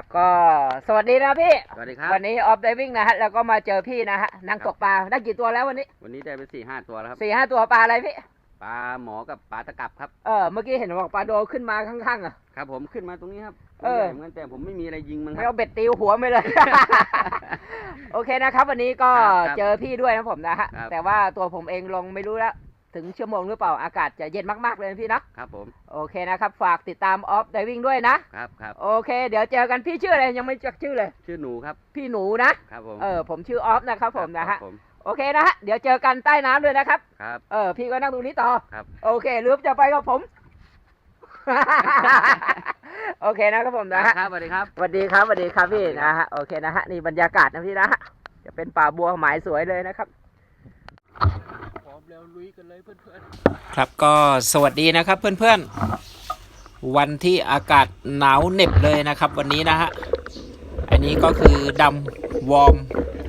ครับ ก็สวัสดีนะพี่ สวัสดีครับ วันนี้ออฟไดวิ่งนะฮะแล้วก็มาเจอพี่นะฮะนั่งตกปลาได้กี่ตัวแล้ววันนี้วันนี้ได้ไปสี่ห้าตัวแล้วครับสี่ห้าตัวปลาอะไรพี่ปลาหมอกับปลาตะกับครับเออเมื่อกี้เห็นบอกปลาโดขึ้นมาข้างๆอะครับ ผมขึ้นมาตรงนี้ครับเออใหญ่เหมือนกันแต่ผมไม่มีอะไรยิงมันคไม่รับเอาเบ็ดตีหัวไปเลย โอเคนะครับ วันนี้ก็ครับครับเจอพี่ด้วยนะผมนะฮะครับแต่ว่าตัวผมเองลงไม่รู้แล้ว ถึงชั่วโมงหรือเปล่าอากาศจะเย็นมากๆเลยนะพี่นะครับผมโอเคนะครับ ฝากติดตามออฟไดวิ่งด้วยนะ ครับครับโอเค เดี๋ยวเจอกันพี่ชื่ออะไรยังไม่จักชื่อเลย ชื่อหนูครับ พี่หนูนะครับผมเออผมชื่อออฟนะครับผมนะครัฮะบผมโอเคนะฮะเดี๋ยวเจอกันใต้น้ำเลยนะครับ ครับ เออพี่ก็นั่งตรงนี้ต่อ ครับ โอเคหรือจะไปกับผม โอเคนะครับผมนะฮะ ครับสวัสดีครับ สวัสดีครับสวัสดีครับพี่สวัสดีครับนะฮะโอเคนะฮะนี่บรรยากาศนะพี่นะฮะจะเป็นป่าบัวหมายสวยเลยนะครับพร้อม แล้วลุยกันเลยเพื่อนๆครับก็สวัสดีนะครับเพื่อนๆ วันที่อากาศหนาวเหน็บเลยนะครับวันนี้นะฮะอันนี้ก็คือดำวอร์ม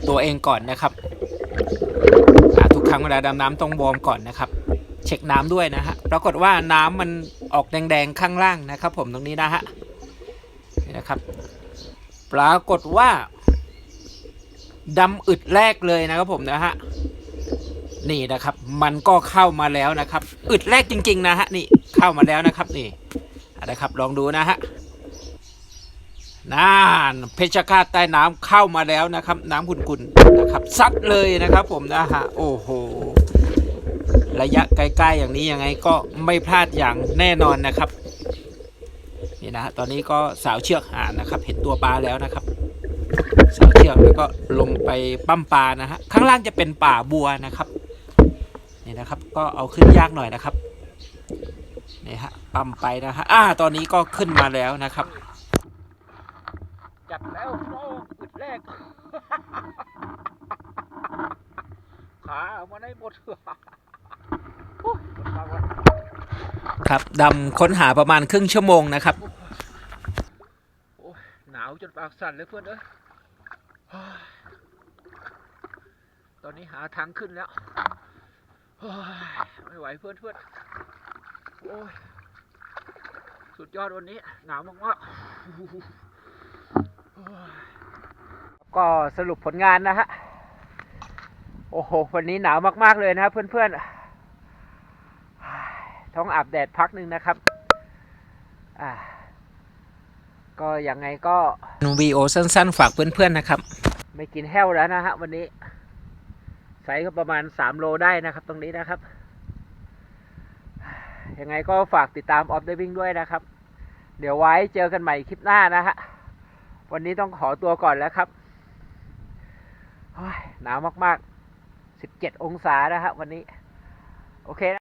ตัวเองก่อนนะครับทุกครั้งเวลาดำน้ำต้องวอร์มก่อนนะครับ เช็คน้ำด้วยนะฮะปรากฏว่าน้ำมันออกแดงๆข้างล่างนะครับ ผมตรงนี้นะฮะนี่นะครับ ปรากฏว่าดำอึดแรกเลยนะครับผมนะฮะ นี่นะครับ มันก็เข้ามาแล้วนะครับ อึดแรกจริง ๆ นะฮะนี่เข้ามาแล้วนะครับนี่อะนะครับ ลองดูนะฮะน่านเพชรฆาตใต้น้ำเข้ามาแล้วนะครับ น้ำขุ่นๆนะครับซัดเลยนะครับ ผมนะฮะโอ้โหระยะใกล้ๆอย่างนี้ยังไงก็ไม่พลาดอย่างแน่นอนนะครับนี่นะฮะตอนนี้ก็สาวเชือกหานะครับ เห็นตัวปลาแล้วนะครับ สาวเชือกแล้วก็ลงไปปั้มปลานะฮะข้างล่างจะเป็นป่าบัวนะครับ นี่นะครับ ก็เอาขึ้นยากหน่อยนะครับนี่ฮะปั้มไปนะฮะอ่าตอนนี้ก็ขึ้นมาแล้วนะครับ จับแล้วโอ้อึดแรก ขาเอามาได้หมดครับดำค้นหาประมาณครึ่งชั่วโมงนะครับโอ้ยหนาวจนปากสั่นเลยเพื่อนเอ้ยเฮ้ยตอนนี้หาทางขึ้นแล้วเฮ้ย ไม่ไหวเพื่อนเพื่อนโอ้ยสุดยอดวันนี้ หนาวมากๆก็สรุปผลงานนะฮะ โอ้โห วันนี้หนาวมาก ๆ เลยนะครับเพื่อนๆ ท้องอาบแดดพักหนึ่งนะครับ อ่า ก็ยังไงก็วีโอสั้น ๆ ฝากเพื่อน ๆ นะครับ ไม่กินแห้วแล้วนะฮะวันนี้ ไซส์ก็ประมาณ3โลได้นะครับ ตรงนี้นะครับ ยังไงก็ฝากติดตามออฟเดวิ่งด้วยนะครับ เดี๋ยวไว้เจอกันใหม่คลิปหน้านะฮะ วันนี้ต้องขอตัวก่อนแล้วครับหนาวมากๆ 17 องศานะฮะวันนี้ โอเคนะ